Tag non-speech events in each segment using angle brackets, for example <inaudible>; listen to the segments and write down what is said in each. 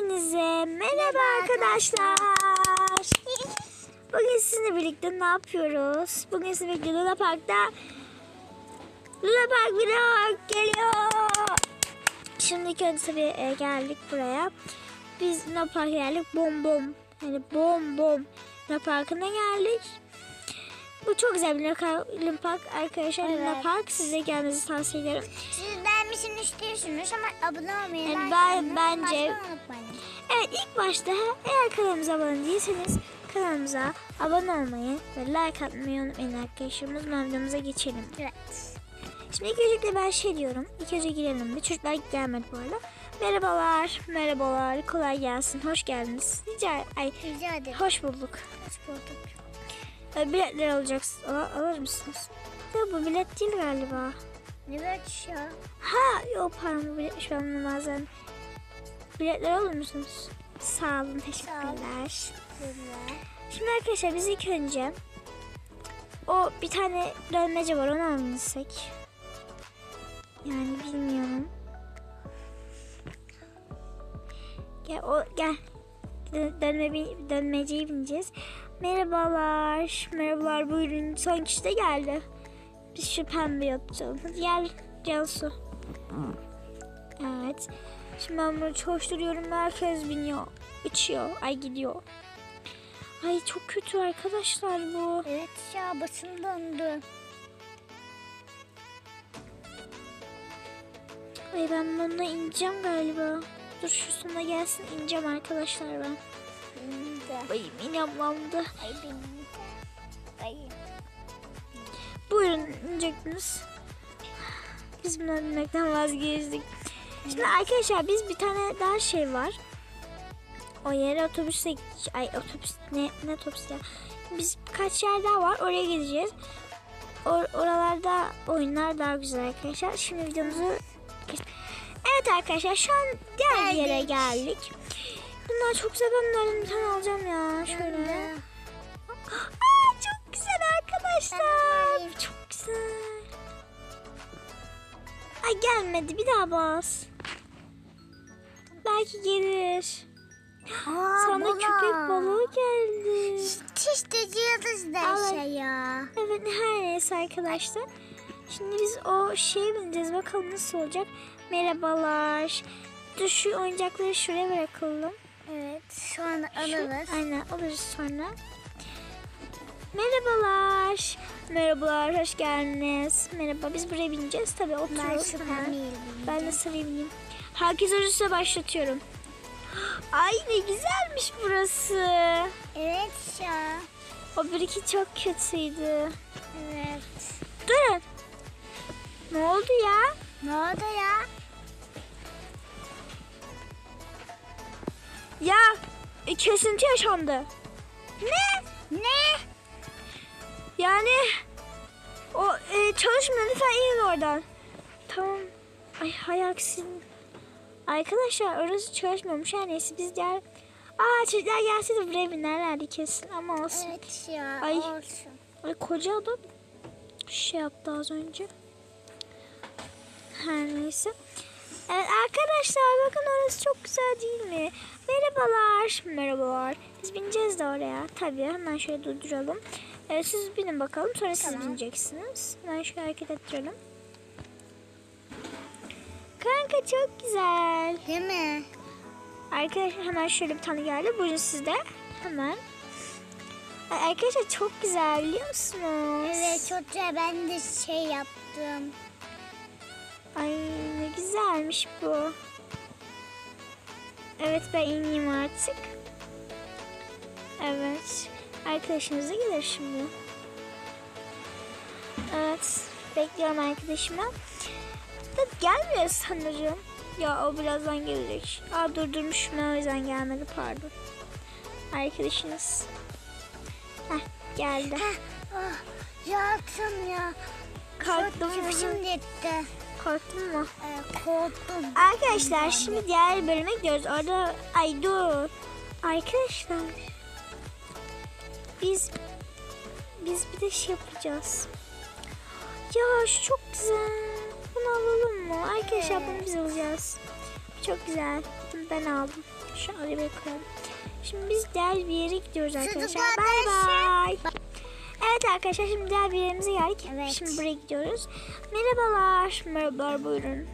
Hepinize merhaba arkadaşlar. Bugün sizinle birlikte ne yapıyoruz? Bugün sizinle birlikte Luna Park'ta Luna Park vlog geliyor. Şimdi önce tabii e, geldik buraya. Biz Luna Park'a geldik. Bom bom. Yani bom bom. Luna Park'ına geldik. Bu çok güzel bir Luna Luna Park arkadaşlar. Luna Evet. Park size gelmenizi tavsiye ederim. Siz beğenmişsiniz istiyorsunuz ama abone olmayı, Yani ben- bence-. Evet ilk başta eğer kanalımıza abone değilseniz kanalımıza abone olmayı ve like atmayı unutmayın arkadaşlar. O zaman videomuza geçelim. Evet. Şimdi ilk öncelikle ben şey diyorum. İlk önce girelim bir. Çocuklar gelmedi bu arada. Merhabalar, merhabalar. Kolay gelsin. Hoş geldiniz. Rica ay Rica ederim. hoş bulduk. Hoş bulduk. Ee, Biletler alacaksınız. Al, alır mısınız? Ya bu bilet değil galiba. Evet ya. Ha yok pardon biletmiş ben bunu bazen. Biletler alır mısınız? Sağ olun teşekkürler. Güzel. Şimdi arkadaşlar biz ilk önce o bir tane dönmece var onu almışsak. Yani bilmiyorum. Gel o gel. Dö- Dönme, dönmeceyi bineceğiz. Merhabalar. Merhabalar buyurun. Son kişi de geldi. Biz şu pembe. Hadi gel Cansu. Evet. Şimdi ben bunu coşturuyorum. Herkes biniyor. Uçuyor. Ay gidiyor. Ay çok kötü arkadaşlar bu. Evet ya basın döndü. Ay ben bununla ineceğim galiba. Dur şu sona gelsin ineceğim arkadaşlar ben. Benim de. Ay inanmamdı. Ay benim de. Ay. İnecektiniz. Biz bunu binmekten vazgeçtik. Şimdi arkadaşlar biz bir tane daha şey var. O yere otobüse ay otobüs ne ne otobüs ya. Biz birkaç yer daha var oraya gideceğiz. Or- oralarda oyunlar daha güzel arkadaşlar. Şimdi videomuzu Evet arkadaşlar şu an diğer bir yere Geldik. geldik. Bunlar çok güzel ben bunlardan bir tane alacağım ya. Şöyle. Aa, arkadaşlar. Çok güzel. Ay gelmedi bir daha bas. Belki gelir. Aa, Sana baba. köpek balığı geldi. İşte yıldız da Al. şey ya. Evet her neyse arkadaşlar. Şimdi biz o şeye bineceğiz. Bakalım nasıl olacak. Merhabalar. Dur şu oyuncakları şuraya bırakalım. Evet. Şu an Şu- alırız. Aynen alırız sonra. Merhabalar. Merhabalar hoş geldiniz. Merhaba biz buraya bineceğiz. Tabii Ben oturuyoruz. hemen. pembeyi Ben de sarayım bineyim. Herkes arasına başlatıyorum. Ay ne güzelmiş burası. Evet ya. O bir iki çok kötüydü. Evet. Durun. Ne oldu ya? Ne oldu ya? Ya e, kesinti yaşandı. Ne? Ne? Yani o e, çalışmıyor lütfen inin oradan. Tamam. Ay hay aksi. Arkadaşlar orası çalışmıyormuş. Her neyse biz diğer... Aa çocuklar gelse de buraya binerlerdi kesin ama olsun. Evet ya. Ay. Olsun. Ay koca adam şey yaptı az önce. Her neyse. Evet arkadaşlar bakın orası çok güzel değil mi? Merhabalar. Merhabalar. Biz bineceğiz de oraya. Tabii hemen şöyle durduralım. Evet, siz binin bakalım. Sonra siz Tamam. bineceksiniz. Ben şöyle hareket ettirelim. Kanka çok güzel. Değil mi? Arkadaşlar hemen şöyle bir tane geldi. Buyurun sizde. Hemen. Arkadaşlar çok güzel biliyor musunuz? Evet çok güzel. Ben de şey yaptım. Ay ne güzelmiş bu. Evet ben ineyim artık. Evet. Arkadaşımız da gelir şimdi. Evet. Bekliyorum arkadaşıma. Da gelmiyor sanırım. Ya o birazdan gelecek. Aa durdurmuşum o yüzden gelmedi pardon. Arkadaşınız. Heh geldi. Ah, yaktım ya. Çok mu? Şimdi gitti. Korktun mu? Ee, korktum. Arkadaşlar şimdi diğer bölüme gidiyoruz. Orada ay dur. Arkadaşlar. Biz biz bir de şey yapacağız. Ya şu çok güzel. Bunu alalım mı? Arkadaşlar bunu biz alacağız. Çok güzel. Ben aldım. Şu arabaya koyalım. Şimdi biz diğer bir yere gidiyoruz arkadaşlar. Bay bay. Evet arkadaşlar şimdi diğer bir yerimize geldik. Evet. Şimdi buraya gidiyoruz. Merhabalar. Merhabalar buyurun.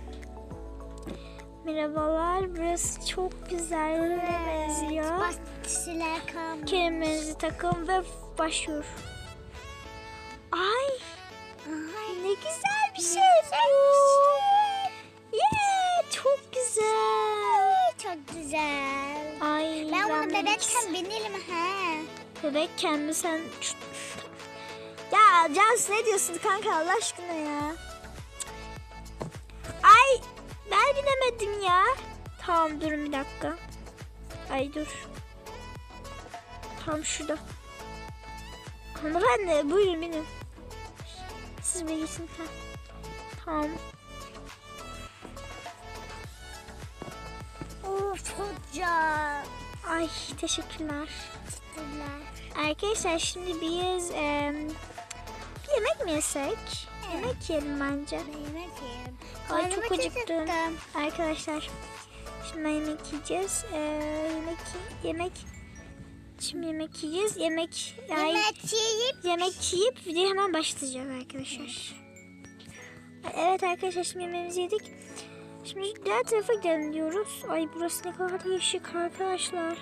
Merhabalar. Burası çok güzel. Buraya benziyor. Bahçeler kalmış. Kelimenizi takın ve başlıyor. Ay Ay. ne güzel bir şey güzel bu. Yeah, çok güzel. Çok güzel. Ay Ben bunu de bebekken binelim ha. Bebekken mi sen? Ya Cansu ne diyorsun kanka Allah aşkına ya. Ben binemedim ya. Tamam durun bir dakika. Ay dur. Tam şurada. Hanımefendi buyurun binin. Siz bir geçin. Ha. Tamam. Of çok güzel. Ay teşekkürler. Teşekkürler. Arkadaşlar şimdi biz em, bir yemek mi yesek? Yemek yiyelim bence. Ben yemek yiyeyim. Ay çok acıktım. Arkadaşlar şimdi yemek yiyeceğiz. Ee, yemek yemek şimdi yemek yiyeceğiz. Yemek ay, Yemek yiyip yemek yiyip videoya hemen başlayacağız arkadaşlar. Evet arkadaşlar şimdi yemeğimizi yedik. Şimdi diğer tarafa gidelim diyoruz. Ay burası ne kadar değişik arkadaşlar.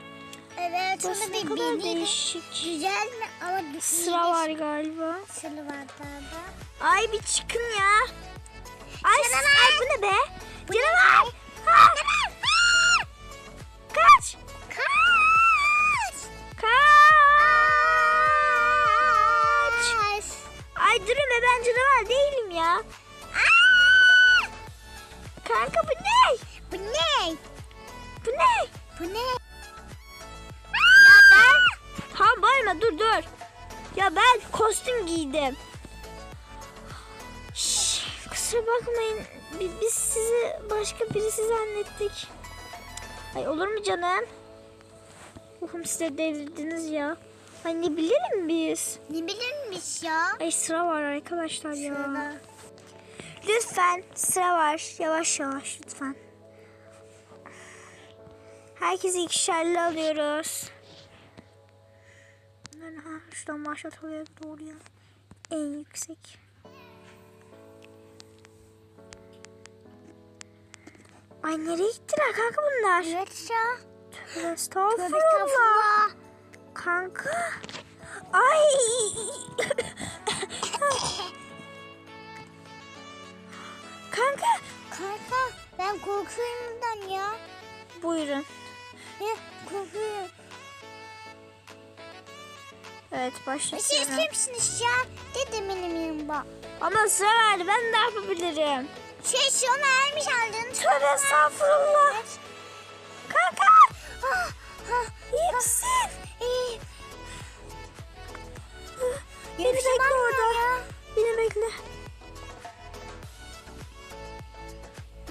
Evet Burası ne kadar değişik. Güzel mi? Ama Sıra var galiba. Sıra var galiba. Ay bir çıkın ya. Ay, Canavar! ay bu ne be? Canavar! Ha! Kaç! Kaç! Kaç! Kaç! Ay durun be ben canavar değilim ya. Kanka bu ne? Bu ne? Bu ne? Bu ne? Bağırma dur dur. Ya ben kostüm giydim. Şş, kusura bakmayın. Bi- Biz sizi başka birisi zannettik. Ay olur mu canım? Uhum siz de delirdiniz ya. Ay ne bilelim biz. Ne bilirmiş ya? Ay sıra var arkadaşlar ya. Sıra. Lütfen sıra var. Yavaş yavaş lütfen. Herkese ikişerli alıyoruz. Ben ha şuradan başlatılıyor doğru ya. En yüksek. Ay nereye gittiler kanka bunlar? Evet ya. Tövbe estağfurullah. Kanka. Ay. kanka. Kanka ben korkuyorum bundan ya. Buyurun. Ya korkuyorum. Evet Siz başlatıyorum. kimsiniz ya? Dedim benim yanımda. Ama sıra verdi ben ne yapabilirim? Şey sona ermiş aldın. Tövbe estağfurullah. Kanka. Ah, ah, İyi misin? iyi. Beni bekle Yapışamam orada. ya. Beni bekle.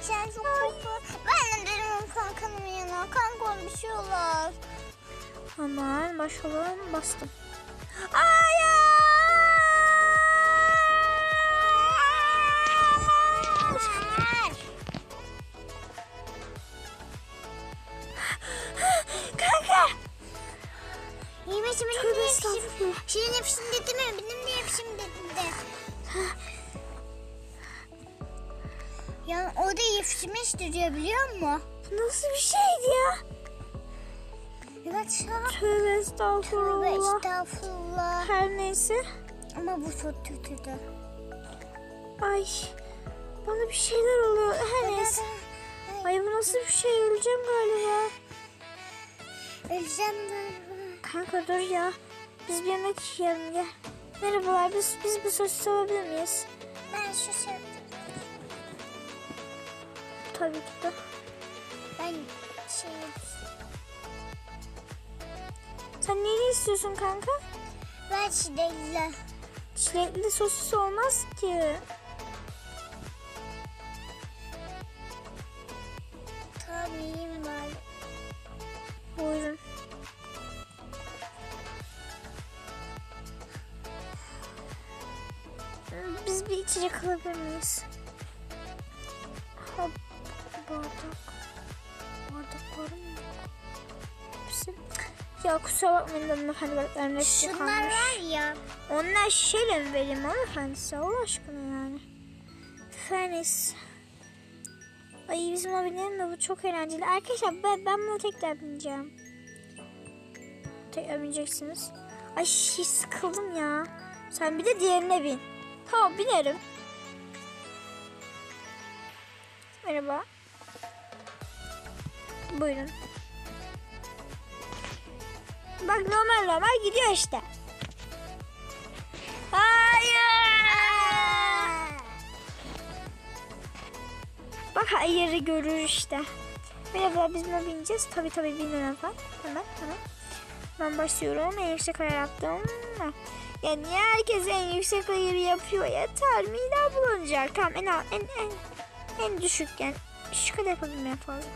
Sen çok korkuyorsun. Ben de dedim kankanın yanına. Kanka bir şey olur. Aman başlayalım bastım. Yemeği benim Tövbe yapışım. estağfurullah. Senin yapışım dedi mi? Benim de yapışım dedi de. Ya o da yapışmış duruyor biliyor musun? Bu nasıl bir şeydi ya? Evet ya. Tövbe Tövbe estağfurullah. estağfurullah. Her neyse. Ama bu çok kötüydü. Ay. Bana bir şeyler oluyor. Her neyse. Ay bu nasıl bir şey? Öleceğim galiba. Öleceğim galiba. Kanka dur ya. Biz bir yemek yiyelim gel. Merhabalar biz, biz bir sosis alabilir miyiz? Ben şu sevdim. Tabii ki de. Ben şey... Sen neyi istiyorsun kanka? Ben şiddetle. Çilekli sosis olmaz ki. Yiyeyim ben. Buyurun. İçecek alabilir miyiz? Ha, bardak. Bardak var mı? misin? Ya kusura bakmayın hanımefendi balıkların reçete Şunlar kalmış. var ya. Onlar şişeyle mi vereyim hanımefendi size Allah aşkına yani. Feniz. Ay bizim abilerim de bu çok eğlenceli. Arkadaşlar ben, ben bunu tekrar bineceğim. Tekrar bineceksiniz. Ay sıkıldım ya. Sen bir de diğerine bin. Tamam binerim. Merhaba. Buyurun. Bak normal normal gidiyor işte. Hayır. Bak hayırı görür işte. Merhaba biz buna bineceğiz. Tabi tabi binin efendim. Hemen hemen. Ben başlıyorum. En yüksek ayar yaptım. Ya niye herkes en yüksek ayarı yapıyor? Yeter. Midem bulanacak. Tamam en en en en düşük yani. Şu kadar yapalım en fazla.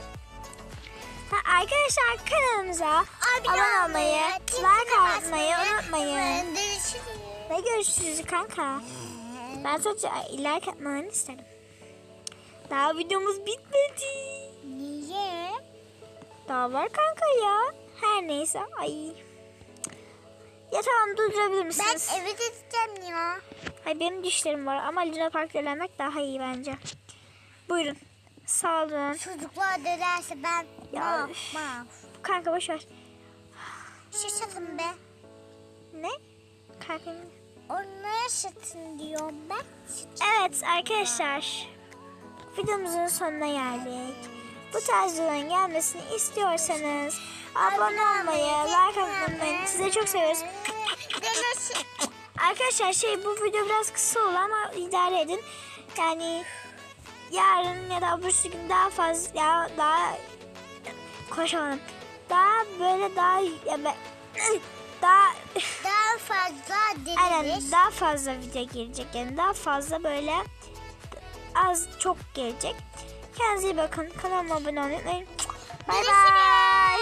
Ha, arkadaşlar kanalımıza abone olmayı, like atmayı unutmayın. Görüşürüz. Ve görüşürüz kanka. Ben sadece like atmalarını isterim. Daha videomuz bitmedi. Niye? Daha var kanka ya. Her neyse. Ay. Ya tamam durdurabilir Ben misiniz? eve gideceğim ya. Ay benim dişlerim var ama Luna Park'ta eğlenmek daha iyi bence. Buyurun. Sağ olun. Çocuklar derse ben Ya, maf. Kanka boş ver. Şaşırdım be. Ne? Kanka. Onlara satın diyorum ben. Evet arkadaşlar. Videomuzun sonuna geldik. Bu tarz videoların gelmesini istiyorsanız abone olmayı, like atmayı. Sizi çok seviyoruz. Arkadaşlar şey bu video biraz kısa oldu ama idare edin. Yani yarın ya da öbürsü gün daha fazla ya daha konuşamadım. Daha böyle daha ya ben, <laughs> daha Daha fazla <laughs> aynen deniriz. daha fazla video gelecek yani daha fazla böyle az çok gelecek. Kendinize iyi bakın. Kanalıma abone olmayı unutmayın. Bay bay.